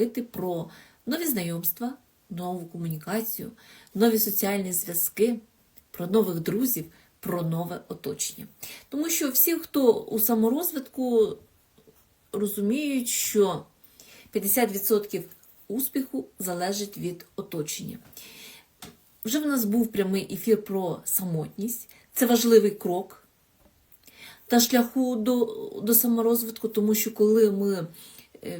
говорити про нові знайомства, нову комунікацію, нові соціальні зв'язки, про нових друзів, про нове оточення. Тому що всі, хто у саморозвитку, розуміють, що 50% успіху залежить від оточення. Вже в нас був прямий ефір про самотність. Це важливий крок та шляху до, до саморозвитку, тому що коли ми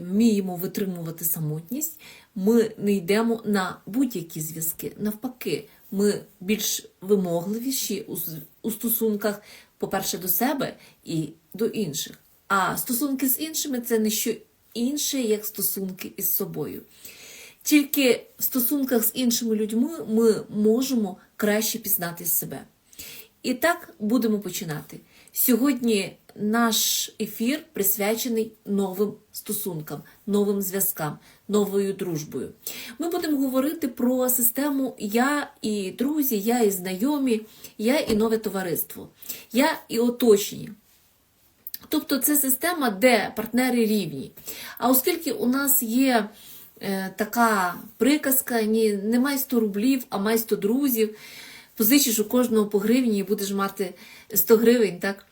вміємо витримувати самотність, ми не йдемо на будь-які зв'язки. Навпаки, ми більш вимогливіші у, стосунках, по-перше, до себе і до інших. А стосунки з іншими це не що інше, як стосунки із собою. Тільки в стосунках з іншими людьми ми можемо краще пізнати себе. І так будемо починати. Сьогодні наш ефір присвячений новим стосункам, новим зв'язкам, новою дружбою. Ми будемо говорити про систему Я і друзі, я і знайомі, я і нове товариство, я і оточення. Тобто це система, де партнери рівні. А оскільки у нас є е, така приказка, ні, не май 100 рублів, а май 100 друзів, позичиш у кожного по гривні і будеш мати 100 гривень, так?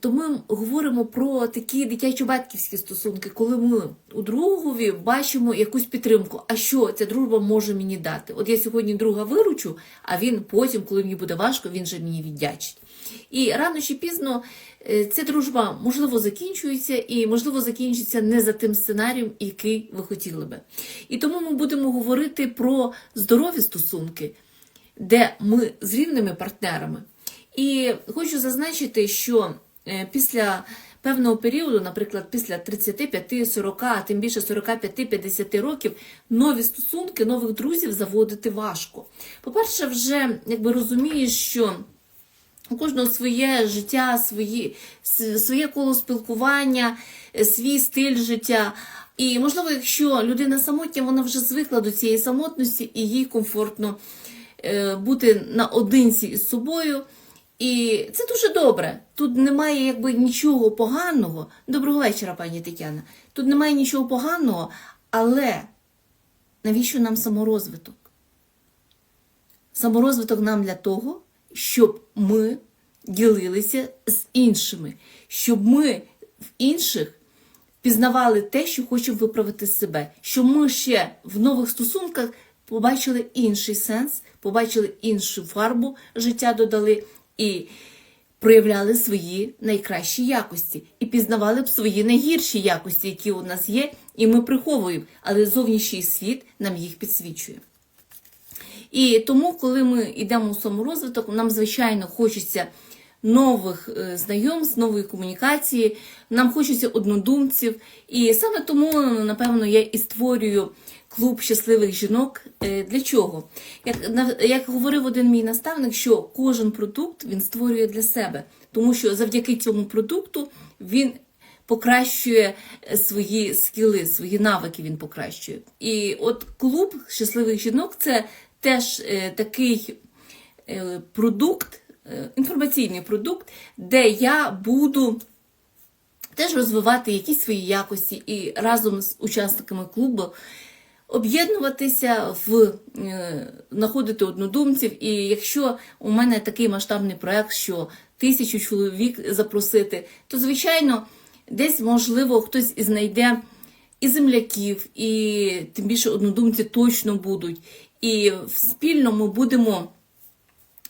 То ми говоримо про такі дитячо-батьківські стосунки, коли ми у другові бачимо якусь підтримку. А що ця дружба може мені дати? От я сьогодні друга виручу, а він потім, коли мені буде важко, він же мені віддячить. І рано чи пізно е, ця дружба можливо закінчується, і можливо закінчиться не за тим сценарієм, який ви хотіли би. І тому ми будемо говорити про здорові стосунки, де ми з рівними партнерами. І хочу зазначити, що е, після певного періоду, наприклад, після 35, 40, а тим більше 45-50 років, нові стосунки, нових друзів заводити важко. По-перше, вже якби розумієш, що у кожного своє життя, свої, своє коло спілкування, е, свій стиль життя. І, можливо, якщо людина самотня, вона вже звикла до цієї самотності і їй комфортно е, бути наодинці із собою. І це дуже добре. Тут немає якби нічого поганого. Доброго вечора, пані Тетяна. Тут немає нічого поганого, але навіщо нам саморозвиток? Саморозвиток нам для того, щоб ми ділилися з іншими, щоб ми в інших пізнавали те, що хочемо виправити себе, щоб ми ще в нових стосунках побачили інший сенс, побачили іншу фарбу життя додали і проявляли свої найкращі якості, і пізнавали б свої найгірші якості, які у нас є, і ми приховуємо, але зовнішній світ нам їх підсвічує. І тому, коли ми йдемо у саморозвиток, нам, звичайно, хочеться нових е, знайомств, нової комунікації, нам хочеться однодумців. І саме тому, напевно, я і створюю клуб щасливих жінок. Е, Для чого? Як, як говорив один мій наставник, що кожен продукт він створює для себе, тому що завдяки цьому продукту він покращує свої скіли, свої навики він покращує. І от клуб щасливих жінок це теж е, такий е, продукт, інформаційний продукт, де я буду теж розвивати якісь свої якості і разом з учасниками клубу об'єднуватися, в, е, знаходити однодумців. І якщо у мене такий масштабний проект, що тисячу чоловік запросити, то звичайно десь можливо хтось і знайде і земляків, і тим більше однодумці точно будуть. І спільно ми будемо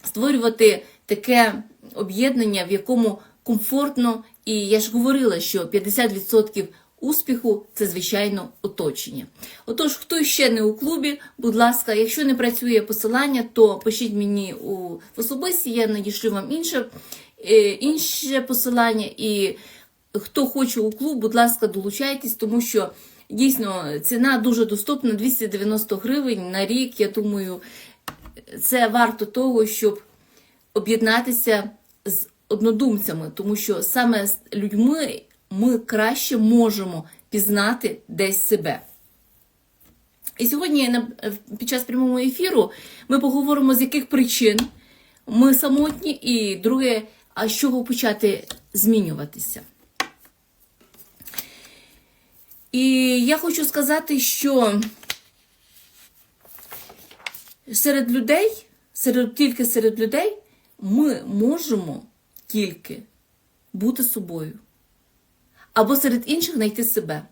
створювати таке об'єднання, в якому комфортно, і я ж говорила, що 50% успіху це звичайно оточення. Отож, хто ще не у клубі, будь ласка, якщо не працює посилання, то пишіть мені у в особисті, я надішлю вам інше, е, інше посилання. І хто хоче у клуб, будь ласка, долучайтесь, тому що дійсно ціна дуже доступна 290 гривень на рік. Я думаю, це варто того, щоб об'єднатися з однодумцями, тому що саме з людьми ми краще можемо пізнати десь себе. І сьогодні під час прямого ефіру ми поговоримо, з яких причин ми самотні, і друге, а з чого почати змінюватися. І я хочу сказати, що серед людей, серед, тільки серед людей, ми можемо тільки бути собою. Або серед інших знайти себе,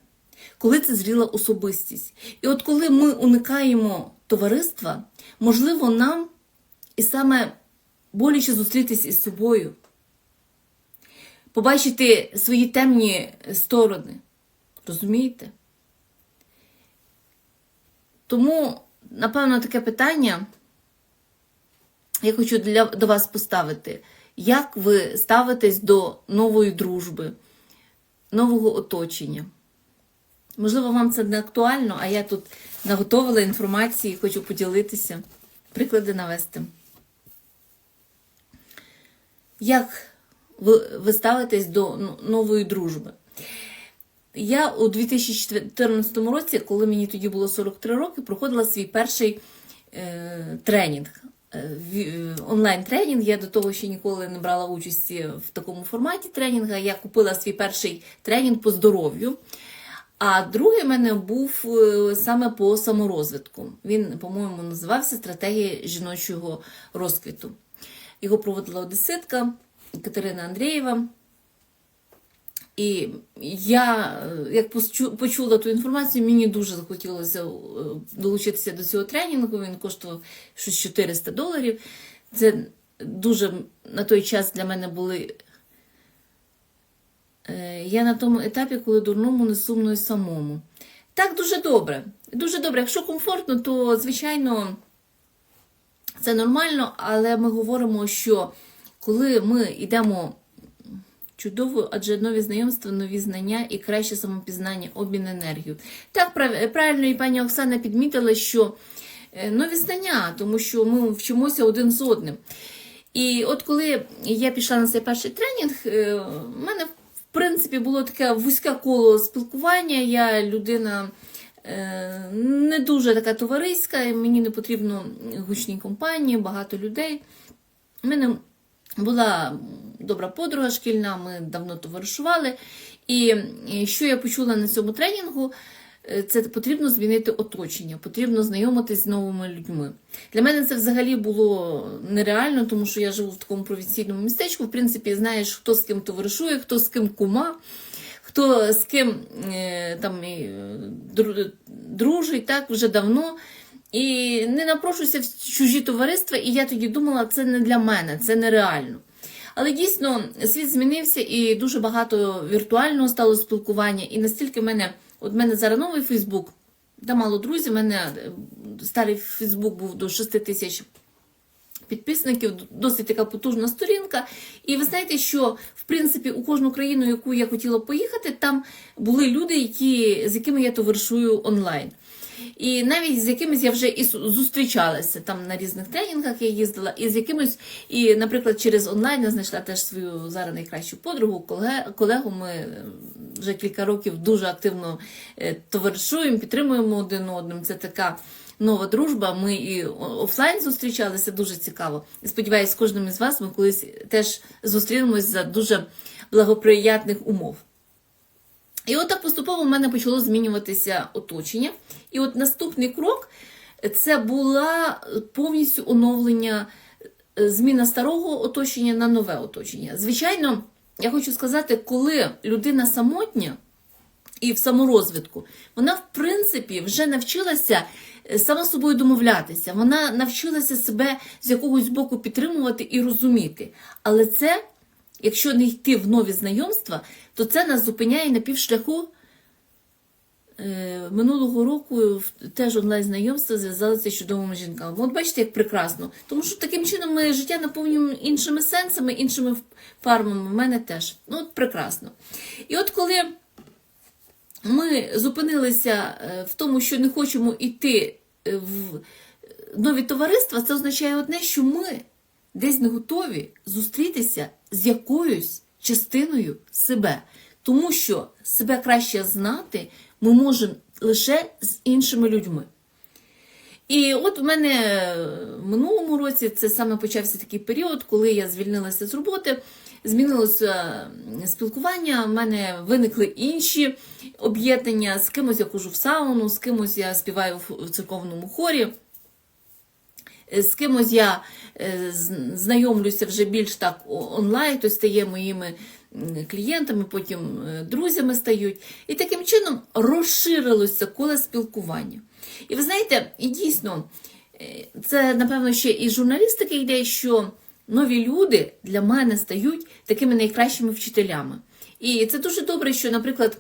коли це зріла особистість. І от коли ми уникаємо товариства, можливо, нам і саме боляче зустрітись із собою, побачити свої темні сторони. Розумієте? Тому, напевно, таке питання я хочу для, до вас поставити. Як ви ставитесь до нової дружби, нового оточення? Можливо, вам це не актуально, а я тут наготовила інформації, хочу поділитися, приклади навести. Як ви, ви ставитесь до ну, нової дружби? Я у 2014 році, коли мені тоді було 43 роки, проходила свій перший е, тренінг. Е, ві- онлайн-тренінг. Я до того ще ніколи не брала участі в такому форматі тренінгу. Я купила свій перший тренінг по здоров'ю. А другий в мене був е, саме по саморозвитку. Він, по-моєму, називався Стратегія жіночого розквіту. Його проводила одеситка Катерина Андрієва. І я, е, як почула ту інформацію, мені дуже захотілося е, долучитися до цього тренінгу. Він коштував щось 400 доларів. Це дуже на той час для мене були. Е, Я на тому етапі, коли дурному не сумно і самому. Так, дуже добре. Дуже добре. Якщо комфортно, то звичайно це нормально, але ми говоримо, що коли ми йдемо чудово, адже нові знайомства, нові знання і краще самопізнання, обмін енергією. Так, правильно і пані Оксана підмітила, що е, нові знання, тому що ми вчимося один з одним. І от коли я пішла на цей перший тренінг, е, в мене, в принципі, було таке вузьке коло спілкування. Я людина е, не дуже така товариська, мені не потрібно гучні компанії, багато людей. У мене була добра подруга шкільна, ми давно товаришували. І що я почула на цьому тренінгу, е, це потрібно змінити оточення, потрібно знайомитись з новими людьми. Для мене це взагалі було нереально, тому що я живу в такому провінційному містечку. В принципі, знаєш, хто з ким товаришує, хто з ким кума, хто з ким е, там е, дру- дружить так вже давно. І не напрошуйся в чужі товариства, і я тоді думала, це не для мене, це нереально. Але дійсно світ змінився і дуже багато віртуального стало спілкування. І настільки мене, от мене зараз новий Фейсбук, де мало друзів, у мене е, старий Фейсбук був до 6 тисяч підписників, досить така потужна сторінка. І ви знаєте, що в принципі у кожну країну, яку я хотіла поїхати, там були люди, які, з якими я товаришую онлайн. І навіть з якимись я вже і зустрічалася там на різних тренінгах я їздила, і з якимось, і, наприклад, через онлайн я знайшла теж свою зараз найкращу подругу, колег- колегу. Ми е, вже кілька років дуже активно е, товаришуємо, підтримуємо один одним. Це така нова дружба. Ми і офлайн зустрічалися дуже цікаво. І сподіваюся, з кожним із вас ми колись теж зустрінемось за дуже благоприятних умов. І от так поступово в мене почало змінюватися оточення. І от наступний крок це була повністю оновлення, е, зміна старого оточення на нове оточення. Звичайно, я хочу сказати, коли людина самотня і в саморозвитку, вона, в принципі, вже навчилася е, сама собою домовлятися. Вона навчилася себе з якогось боку підтримувати і розуміти. Але це, якщо не йти в нові знайомства, то це нас зупиняє на півшляху. Е, Минулого року теж онлайн знайомства зв'язалися з чудовими жінками. От бачите, як прекрасно. Тому що таким чином ми життя наповнюємо іншими сенсами, іншими фармами. В мене теж. Ну, от прекрасно. І от коли ми зупинилися е, в тому, що не хочемо йти е, в нові товариства, це означає одне, що ми десь не готові зустрітися з якоюсь частиною себе. Тому що себе краще знати ми можемо лише з іншими людьми. І от у мене в минулому році це саме почався такий період, коли я звільнилася з роботи. змінилося спілкування, в мене виникли інші об'єднання. З кимось я хожу в сауну, з кимось я співаю в в церковному хорі. Е, З кимось я е, знайомлюся вже більш так онлайн, то стає моїми клієнтами, потім е, друзями стають. І таким чином розширилося коло спілкування. І ви знаєте, і дійсно, це, напевно, ще і журналістики йде, що нові люди для мене стають такими найкращими вчителями. І це дуже добре, що, наприклад,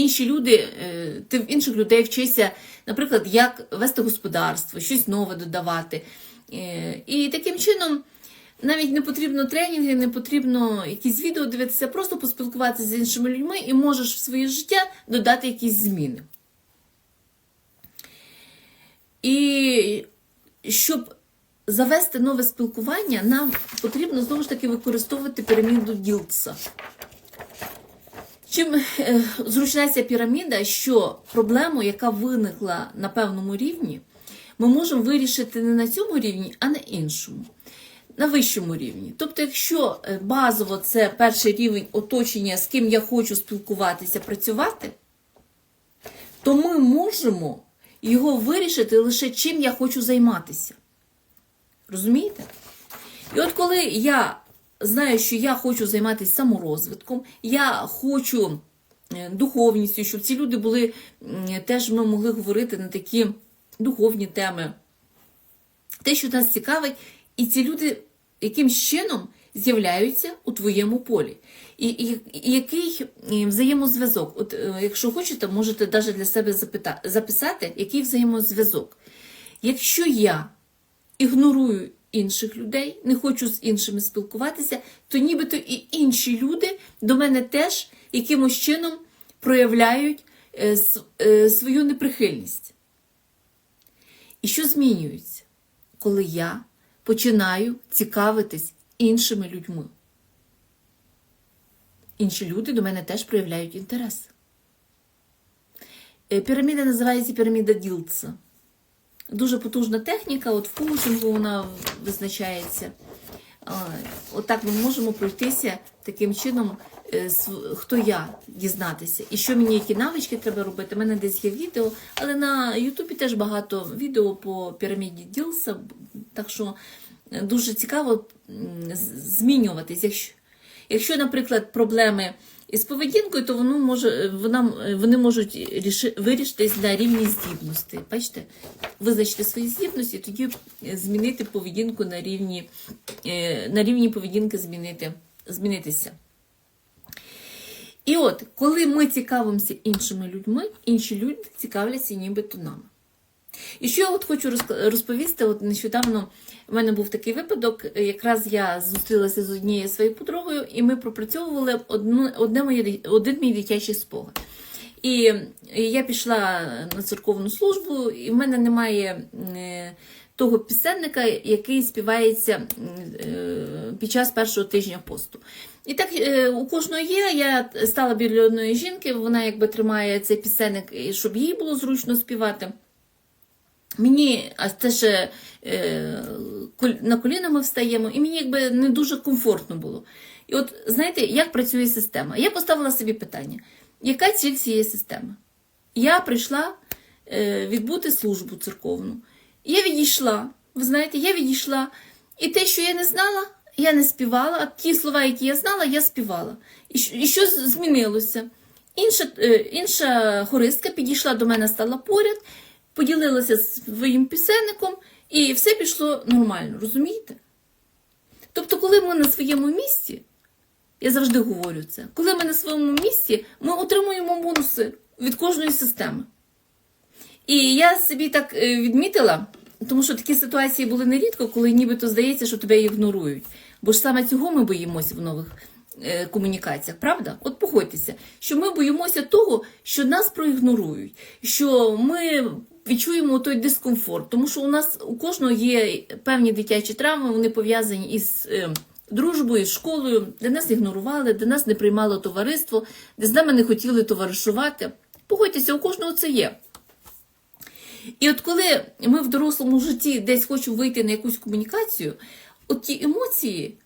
інші люди, е, ти в інших людей вчишся, наприклад, як вести господарство, щось нове додавати. Е, І таким чином навіть не потрібно тренінги, не потрібно якісь відео дивитися, просто поспілкуватися з іншими людьми і можеш в своє життя додати якісь зміни. І щоб завести нове спілкування, нам потрібно знову ж таки використовувати піраміду Ділтса. Чим е, зручна ця піраміда, що проблему, яка виникла на певному рівні, ми можемо вирішити не на цьому рівні, а на іншому, на вищому рівні. Тобто, якщо е, базово це перший рівень оточення, з ким я хочу спілкуватися, працювати, то ми можемо його вирішити лише чим я хочу займатися. Розумієте? І от коли я знаю, що я хочу займатися саморозвитком, я хочу е, духовністю, щоб ці люди були теж ми могли говорити на такі духовні теми, те, що нас цікавить, і ці люди якимсь чином з'являються у твоєму полі. І, і, і який взаємозв'язок? От, е, якщо хочете, можете навіть для себе запита, записати, який взаємозв'язок. Якщо я ігнорую інших людей, не хочу з іншими спілкуватися, то нібито і інші люди до мене теж якимось чином проявляють е, е, свою неприхильність. І що змінюється, коли я починаю цікавитись іншими людьми? Інші люди до мене теж проявляють інтерес. Е, Піраміда називається піраміда Ділтса. Дуже потужна техніка, от в коучингу вона визначається. Отак ми можемо пройтися таким чином, е, хто я, дізнатися. І що мені, які навички треба робити. У мене десь є відео, але на Ютубі теж багато відео по піраміді Ділса. Так що е, дуже цікаво змінюватись. Якщо, якщо, наприклад, проблеми із поведінкою, то воно може, вона, вони можуть ріши- вирішитись на рівні здібності. Бачите? Визначити свої здібності, тоді змінити поведінку на рівні, е, на рівні поведінки змінити, змінитися. І от, коли ми цікавимося іншими людьми, інші люди цікавляться нібито нами. І що я от хочу розповісти, от нещодавно в мене був такий випадок, якраз я зустрілася з однією своєю подругою, і ми пропрацьовували одну, одне моє, один мій дитячий спогад. І я пішла на церковну службу, і в мене немає е, того пісенника, який співається е, під час першого тижня посту. І так е, у кожного є. Я стала біля одної жінки, вона якби тримає цей пісенник, щоб їй було зручно співати. Мені, а це ще е, на коліна ми встаємо, і мені якби не дуже комфортно було. І от знаєте, як працює система? Я поставила собі питання: яка ціль цієї системи? Я прийшла е, відбути службу церковну. Я відійшла. Ви знаєте, я відійшла. І те, що я не знала, я не співала, а ті слова, які я знала, я співала. І, що- і що змінилося? Інша, е, інша хористка підійшла до мене, стала поряд, поділилася своїм пісенником, і все пішло нормально, розумієте? Тобто, коли ми на своєму місці, я завжди говорю це, коли ми на своєму місці, ми отримуємо бонуси від кожної системи. І я собі так е, відмітила, тому що такі ситуації були нерідко, коли нібито здається, що тебе ігнорують. Бо ж саме цього ми боїмося в нових е, комунікаціях, правда? От погодьтеся, що ми боїмося того, що нас проігнорують, що ми відчуємо той дискомфорт, тому що у нас у кожного є певні дитячі травми, вони пов'язані із. е, Дружбою, з школою, де нас ігнорували, де нас не приймало товариство, де з нами не хотіли товаришувати. Погодьтеся, у кожного це є. І от коли ми в дорослому житті десь хочемо вийти на якусь комунікацію, от ті емоції,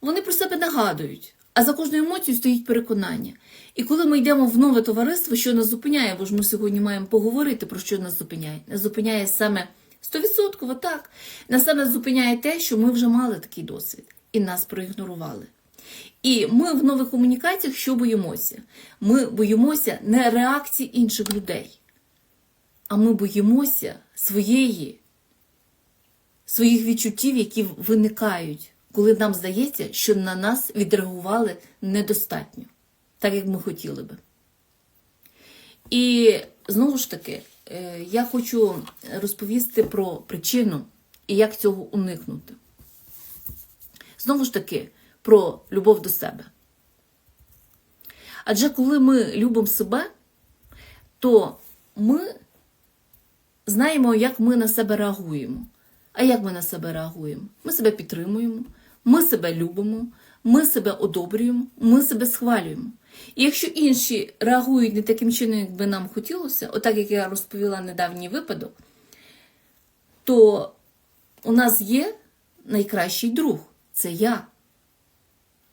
вони про себе нагадують. А за кожною емоцією стоїть переконання. І коли ми йдемо в нове товариство, що нас зупиняє, бо ж ми сьогодні маємо поговорити про що нас зупиняє. Нас зупиняє саме 100% так. Нас саме зупиняє те, що ми вже мали такий досвід і нас проігнорували. І ми в нових комунікаціях що боїмося? Ми боїмося не реакції інших людей, а ми боїмося своєї, своїх відчуттів, які виникають, коли нам здається, що на нас відреагували недостатньо, так як ми хотіли би. І знову ж таки, е, я хочу розповісти про причину і як цього уникнути. Знову ж таки, про любов до себе. Адже коли ми любимо себе, то ми знаємо, як ми на себе реагуємо. А як ми на себе реагуємо? Ми себе підтримуємо, ми себе любимо, ми себе одобрюємо, ми себе схвалюємо. І якщо інші реагують не таким чином, як би нам хотілося, отак як я розповіла недавній випадок, то у нас є найкращий друг це я.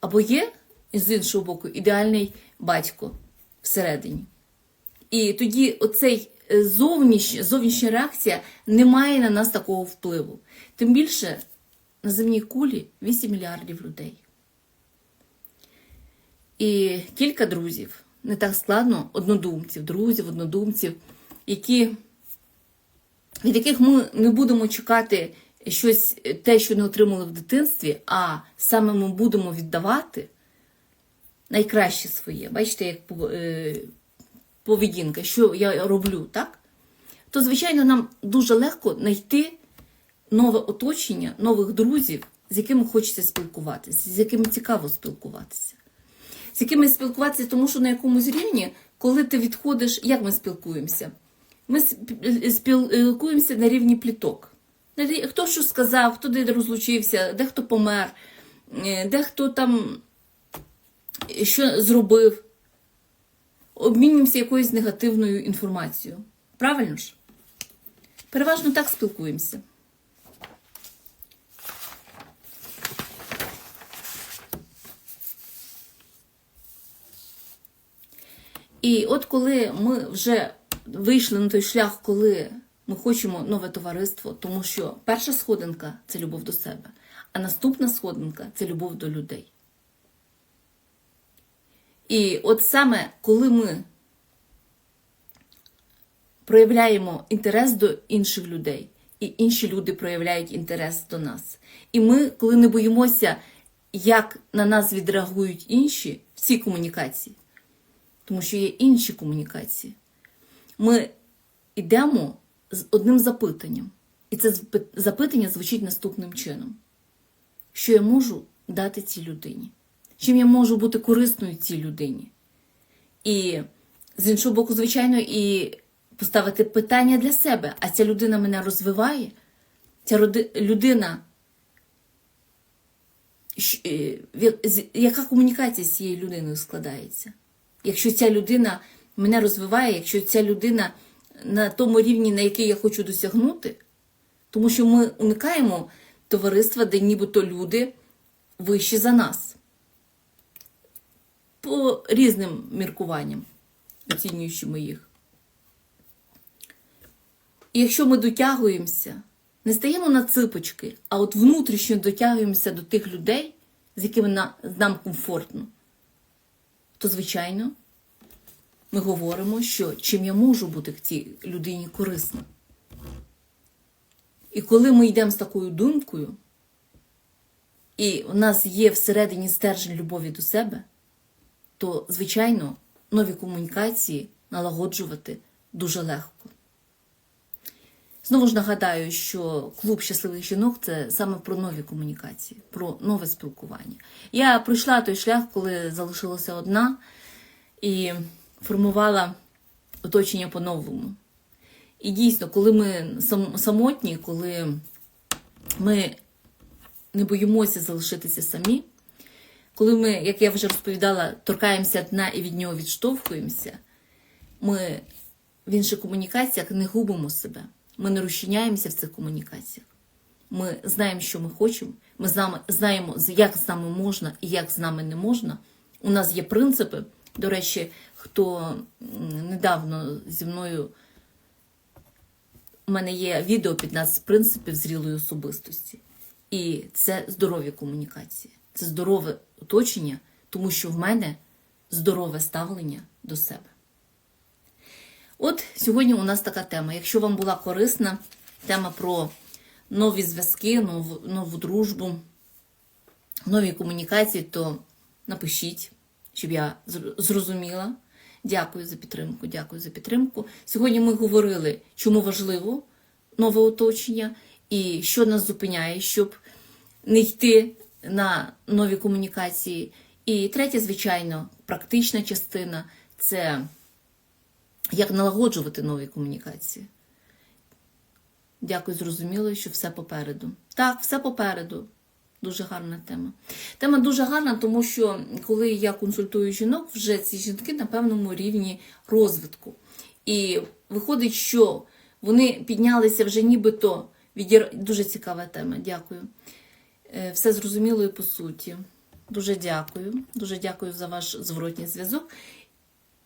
Або є, з іншого боку, ідеальний батько всередині. І тоді оцей зовнішня, зовнішня реакція не має на нас такого впливу. Тим більше на земній кулі 8 мільярдів людей. І кілька друзів, не так складно, однодумців, друзів, однодумців, які, від яких ми не будемо чекати щось те, що не отримали в дитинстві, а саме ми будемо віддавати найкраще своє. Бачите, як е, поведінка, що я роблю, так? То, звичайно, нам дуже легко знайти нове оточення, нових друзів, з якими хочеться спілкуватися, з якими цікаво спілкуватися. З якими спілкуватися, тому що на якомусь рівні, коли ти відходиш, як ми спілкуємося? Ми спілкуємося на рівні пліток. Хто що сказав, хто де розлучився, де хто помер, е, де хто там що зробив. Обмінюємося якоюсь негативною інформацією. Правильно ж? Переважно так спілкуємося. І от коли ми вже вийшли на той шлях, коли ми хочемо нове товариство, тому що перша сходинка це любов до себе, а наступна сходинка це любов до людей. І от саме коли ми проявляємо інтерес до інших людей, і інші люди проявляють інтерес до нас. І ми, коли не боїмося, як на нас відреагують інші в цій комунікації, тому що є інші комунікації, ми йдемо з одним запитанням. І це запитання звучить наступним чином: що я можу дати цій людині? Чим я можу бути корисною цій людині? І з іншого боку, звичайно, і поставити питання для себе: а ця людина мене розвиває? Ця людина, е, яка комунікація з цією людиною складається? Якщо ця людина мене розвиває, якщо ця людина на тому рівні, на який я хочу досягнути, тому що ми уникаємо товариства, де нібито люди вищі за нас. По різним міркуванням, оцінюючи їх. І якщо ми дотягуємося, не стаємо на ципочки, а от внутрішньо дотягуємося до тих людей, з якими нам комфортно, то, звичайно, ми говоримо, що чим я можу бути цій людині корисним. І коли ми йдемо з такою думкою, і у нас є всередині стержень любові до себе, то, звичайно, нові комунікації налагоджувати дуже легко. Знову ж нагадаю, що клуб щасливих жінок це саме про нові комунікації, про нове спілкування. Я пройшла той шлях, коли залишилася одна. І формувала оточення по-новому. І дійсно, коли ми самотні, коли ми не боїмося залишитися самі, коли ми, як я вже розповідала, торкаємося дна і від нього відштовхуємося, ми в інших комунікаціях не губимо себе, ми не розчиняємося в цих комунікаціях. ми знаємо, що ми хочемо, ми знаємо, як з нами можна і як з нами не можна. У нас є принципи. До речі, хто недавно зі мною у мене є відео 15 принципів зрілої особистості. І це здорові комунікації, це здорове оточення, тому що в мене здорове ставлення до себе. От сьогодні у нас така тема. Якщо вам була корисна тема про нові зв'язки, нову, нову дружбу, нові комунікації, то напишіть, щоб я зрозуміла. Дякую за підтримку. Дякую за підтримку. Сьогодні ми говорили, чому важливо нове оточення і що нас зупиняє, щоб не йти на нові комунікації. І третя, звичайно, практична частина це як налагоджувати нові комунікації. Дякую, зрозуміло, що все попереду. Так, все попереду. Дуже гарна тема. Тема дуже гарна, тому що коли я консультую жінок, вже ці жінки на певному рівні розвитку. І виходить, що вони піднялися вже нібито відір... Дуже цікава тема. Дякую. Е, Все зрозуміло і по суті. Дуже дякую. Дуже дякую за ваш зворотній зв'язок.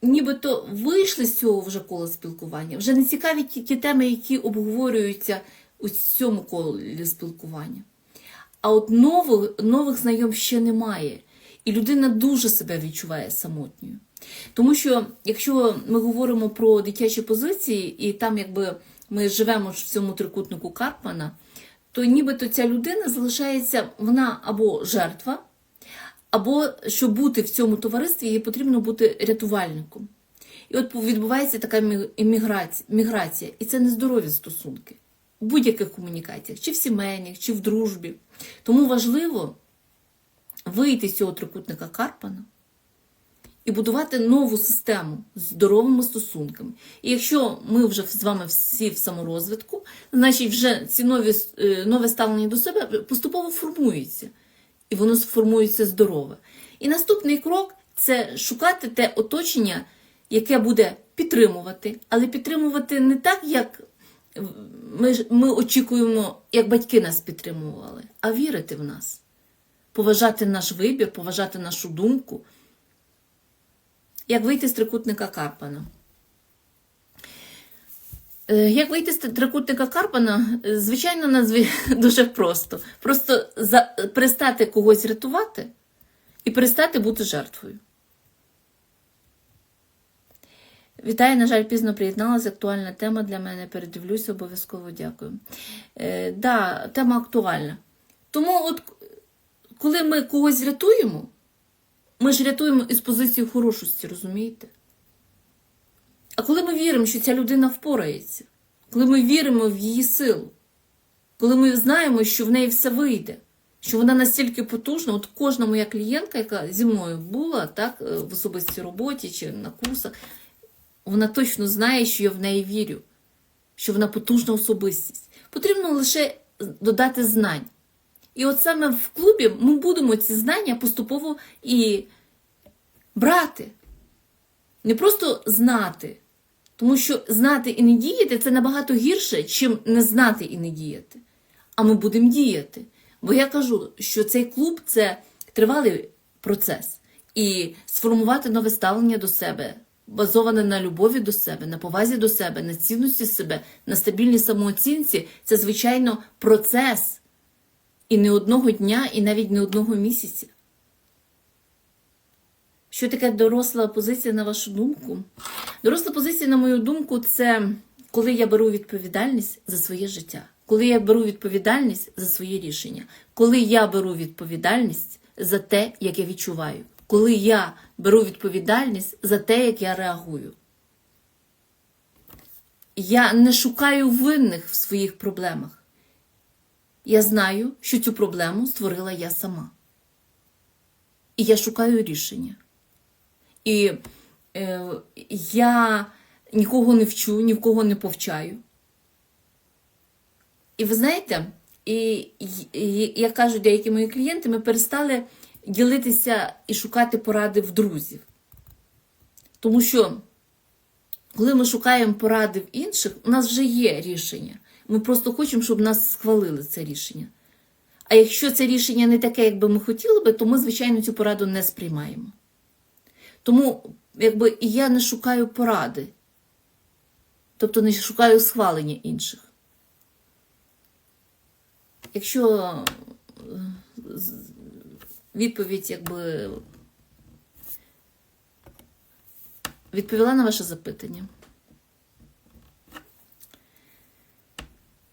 Нібито вийшли з цього вже кола спілкування. Вже не цікаві ті, ті теми, які обговорюються у цьому колі спілкування. А от нових, нових знайомств ще немає. І людина дуже себе відчуває самотньою. Тому що, якщо ми говоримо про дитячі позиції, і там якби ми живемо в цьому трикутнику Карпмана, то нібито ця людина залишається, вона або жертва, або щоб бути в цьому товаристві, їй потрібно бути рятувальником. І от відбувається така міграція, і це нездорові стосунки в будь-яких комунікаціях, чи в сімейних, чи в дружбі. Тому важливо вийти з цього трикутника Карпана і будувати нову систему з здоровими стосунками. І якщо ми вже з вами всі в саморозвитку, значить вже ці нові, е, нове ставлення до себе поступово формується. І воно сформується здорове. І наступний крок це шукати те оточення, яке буде підтримувати, але підтримувати не так, як ми, ми очікуємо, як батьки нас підтримували, а вірити в нас, поважати наш вибір, поважати нашу думку. Як вийти з трикутника Карпана? Е, Як вийти з трикутника Карпана? Е, Звичайно, назві дуже просто. Просто за, перестати когось рятувати і перестати бути жертвою. Вітаю, на жаль, пізно приєдналася. Актуальна тема для мене. Передивлюся, обов'язково дякую. Е, да, тема актуальна. Тому, от коли ми когось рятуємо, ми ж рятуємо із позиції хорошості, розумієте? А коли ми віримо, що ця людина впорається, коли ми віримо в її силу, коли ми знаємо, що в неї все вийде, що вона настільки потужна, от кожна моя клієнтка, яка зі мною була, так, е, в особистій роботі чи на курсах, вона точно знає, що я в неї вірю, що вона потужна особистість. Потрібно лише додати знань. І от саме в клубі ми будемо ці знання поступово і брати. Не просто знати, тому що знати і не діяти це набагато гірше, чим не знати і не діяти. А ми будемо діяти. Бо я кажу, що цей клуб це тривалий процес. І сформувати нове ставлення до себе, базоване на любові до себе, на повазі до себе, на цінності себе, на стабільній самооцінці це, звичайно, процес. І не одного дня, і навіть не одного місяця. Що таке доросла позиція, на вашу думку? Доросла позиція, на мою думку, це коли я беру відповідальність за своє життя, коли я беру відповідальність за свої рішення, коли я беру відповідальність за те, як я відчуваю, коли я беру відповідальність за те, як я реагую. Я не шукаю винних в своїх проблемах. Я знаю, що цю проблему створила я сама. І я шукаю рішення. І е, я нікого не вчу, ні в кого не повчаю. І ви знаєте, і, і, як кажуть деякі мої клієнти, ми перестали ділитися і шукати поради в друзів. Тому що, коли ми шукаємо поради в інших, у нас вже є рішення. Ми просто хочемо, щоб нас схвалили це рішення. А якщо це рішення не таке, як би ми хотіли би, то ми, звичайно, цю пораду не сприймаємо. Тому, якби і я не шукаю поради, тобто не шукаю схвалення інших. Якщо е, відповідь, якби відповіла на ваше запитання.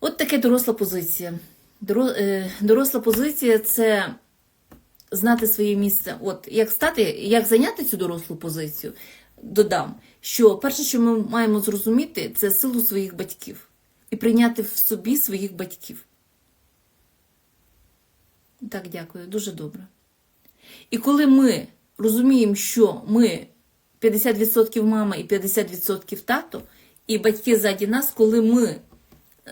От таке доросла позиція. Е, Доросла позиція це знати своє місце. От як стати, як зайняти цю дорослу позицію, додам, що перше, що ми маємо зрозуміти, це силу своїх батьків і прийняти в собі своїх батьків. Так, дякую, дуже добре. І коли ми розуміємо, що ми 50% мама і 50% тато, і батьки ззаді нас, коли ми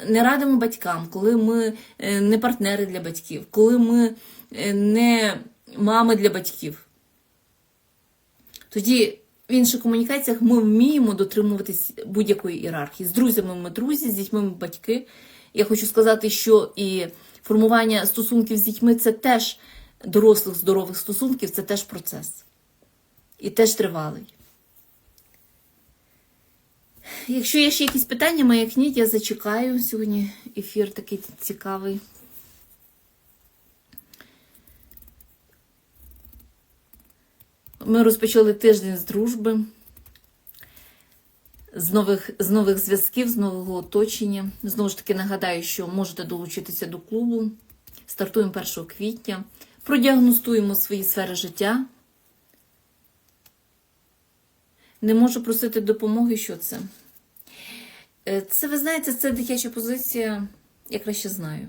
не радимо батькам, коли ми е, не партнери для батьків, коли ми е, не мами для батьків, тоді в інших комунікаціях ми вміємо дотримуватись будь-якої ієрархії. З друзями ми друзі, з дітьми ми батьки. Я хочу сказати, що і формування стосунків з дітьми це теж дорослих здорових стосунків, це теж процес. І теж тривалий. Якщо є ще якісь питання, маякніть, я зачекаю. Сьогодні ефір такий цікавий. Ми розпочали тиждень з дружби, з нових, з нових зв'язків, з нового оточення. Знову ж таки, нагадаю, що можете долучитися до клубу. Стартуємо 1 квітня. Продіагностуємо свої сфери життя. Не можу просити допомоги, що це? Е, Це, ви знаєте, це дитяча позиція, я краще знаю.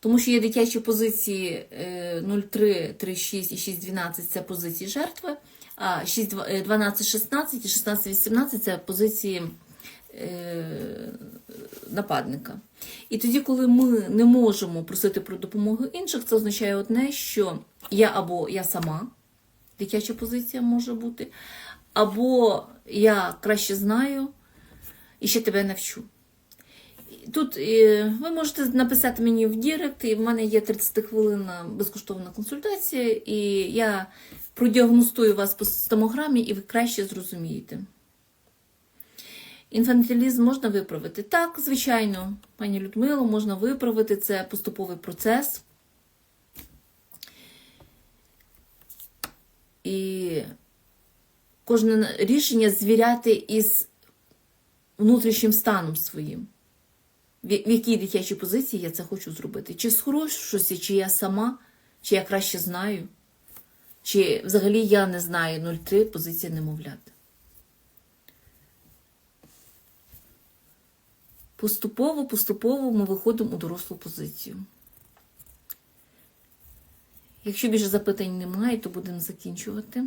Тому що є дитячі позиції е, 03, 36 і 612 це позиції жертви, а 6, 12, 16 і 16, 18 це позиції е, нападника. І тоді, коли ми не можемо просити про допомогу інших, це означає одне, що я або я сама, дитяча позиція може бути, або я краще знаю і ще тебе навчу. Тут е, ви можете написати мені в Дірект, і в мене є 30 хвилинна безкоштовна консультація, і я продіагностую вас по стомограмі, і ви краще зрозумієте. Інфантилізм можна виправити? Так, звичайно, пані Людмило, можна виправити це поступовий процес. І кожне рішення звіряти із внутрішнім станом своїм. В якій дитячій позиції я це хочу зробити? Чи з хорошості, чи я сама, чи я краще знаю, чи взагалі я не знаю 03 позиція немовлят. Поступово, поступово ми виходимо у дорослу позицію. Якщо більше запитань немає, то будемо закінчувати.